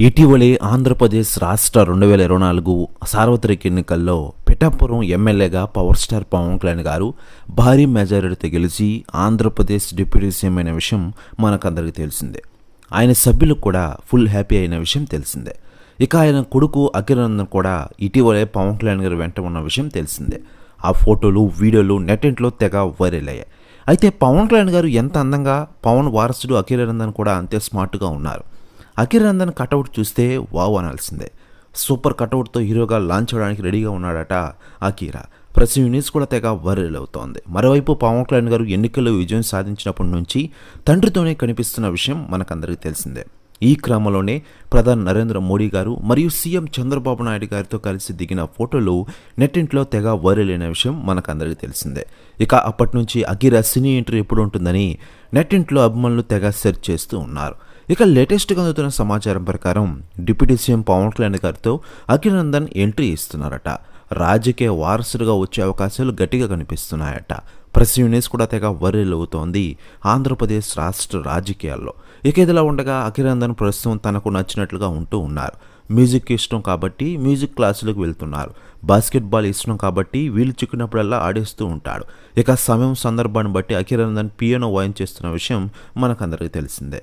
ఇటీవలే ఆంధ్రప్రదేశ్ రాష్ట్ర రెండు వేల ఇరవై నాలుగు సార్వత్రిక ఎన్నికల్లో పిఠాపురం ఎమ్మెల్యేగా పవర్ స్టార్ పవన్ కళ్యాణ్ గారు భారీ మెజారిటీతో గెలిచి ఆంధ్రప్రదేశ్ డిప్యూటీ సీఎం అయిన విషయం మనకందరికీ తెలిసిందే. ఆయన సభ్యులకు కూడా ఫుల్ హ్యాపీ అయిన విషయం తెలిసిందే. ఇక ఆయన కొడుకు అఖిలనందన్ కూడా ఇటీవలే పవన్ కళ్యాణ్ గారు వెంట ఉన్న విషయం తెలిసిందే. ఆ ఫోటోలు వీడియోలు నెట్టింట్లో తెగ వైరల్ అయ్యాయి. అయితే పవన్ కళ్యాణ్ గారు ఎంత అందంగా పవన్ వారసుడు అఖిలనందన్ కూడా అంతే స్మార్ట్గా ఉన్నారు. అఖిరానందన్ కటౌట్ చూస్తే వావ్ అనాల్సిందే. సూపర్ కటౌట్తో హీరోగా లాంచ్ అవడానికి రెడీగా ఉన్నాడట అకీరా ప్రతి యూనిట్స్ కూడా తెగ వైరల్ అవుతోంది. మరోవైపు పవన్ కళ్యాణ్ గారు ఎన్నికల్లో విజయం సాధించినప్పటి నుంచి తండ్రితోనే కనిపిస్తున్న విషయం మనకందరికీ తెలిసిందే. ఈ క్రమంలోనే ప్రధాని నరేంద్ర మోడీ గారు మరియు సీఎం చంద్రబాబు నాయుడు గారితో కలిసి దిగిన ఫోటోలు నెట్టింట్లో తెగ వైరల్ అయిన విషయం మనకందరికీ తెలిసిందే. ఇక అప్పటి నుంచి అగిరా సినీ ఎంట్రీ ఎప్పుడు ఉంటుందని నెట్టింట్లో అభిమానులు తెగ సెర్చ్ చేస్తూ ఉన్నారు. ఇక లేటెస్ట్గా అందుతున్న సమాచారం ప్రకారం డిప్యూటీ సీఎం పవన్ కళ్యాణ్ గారితో అఖిలందన్ ఎంట్రీ ఇస్తున్నారట. రాజకీయ వారసుడిగా వచ్చే అవకాశాలు గట్టిగా కనిపిస్తున్నాయట. ప్రెస్ యూనిస్ కూడా తెగ వైరల్ అవుతోంది ఆంధ్రప్రదేశ్ రాష్ట్ర రాజకీయాల్లో. ఇక ఇదిలా ఉండగా అఖిలందన్ ప్రస్తుతం తనకు నచ్చినట్లుగా ఉంటూ ఉన్నారు. మ్యూజిక్ ఇష్టం కాబట్టి మ్యూజిక్ క్లాసులకు వెళ్తున్నారు. బాస్కెట్బాల్ ఇష్టం కాబట్టి వీలు చిక్కినప్పుడల్లా ఆడేస్తూ ఉంటాడు. ఇక సమయం సందర్భాన్ని బట్టి అఖిలందన్ పియానో వాయించేస్తున్న విషయం మనకందరికీ తెలిసిందే.